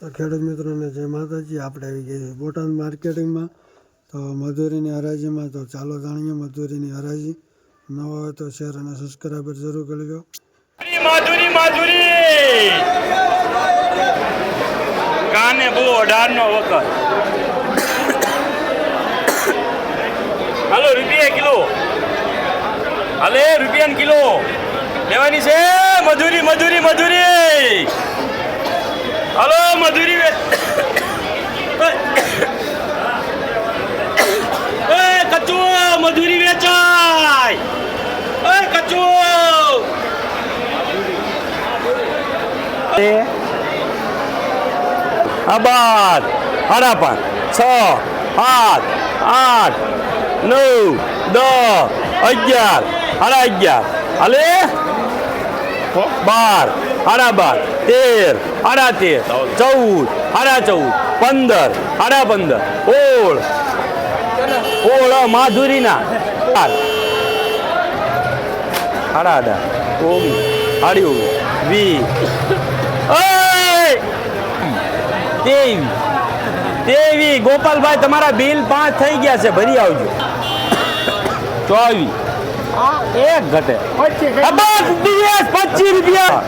તો ખેડૂત મિત્રોને જય માતાજી. આપણે આવી ગઈ છે બોટાદ માર્કેટિંગમાં. તો મજૂરીની હરાજીમાં તો ચાલો જાણીએ મજૂરીની હરાજી. ન હોય તો શેર અને સબસ્ક્રાઈબર જરૂર કરી લો માધુરી માધુરી! કાને બહુ અઢારનો વખત. હાલો, રૂપિયા કિલો. હાલે રૂપિયા કિલો. લેવાની છે. મધુરી મધુરી મધુરી! આબાદ સાડા પાંચ છ સાત આઠ નવ દસ અગિયાર. સાડા અગિયાર. હાલે? બાર. સાડા બાર. તેર. સાડા તેર. ચૌદ. સાડા ચૌદ. પંદર. સાડા પંદર. ઓળ ઓળ માધુરીના. ચાર સાડા અઢાર ઓગણીસ સાડી ઓગણીસ વીસ! તેવી. તેવી. ગોપાલભાઈ તમારા બિલ પાંચ થઈ ગયા છે. ભરી આવજો. ચોવીસ. એક ઘટે. પચીસ. રૂપિયા.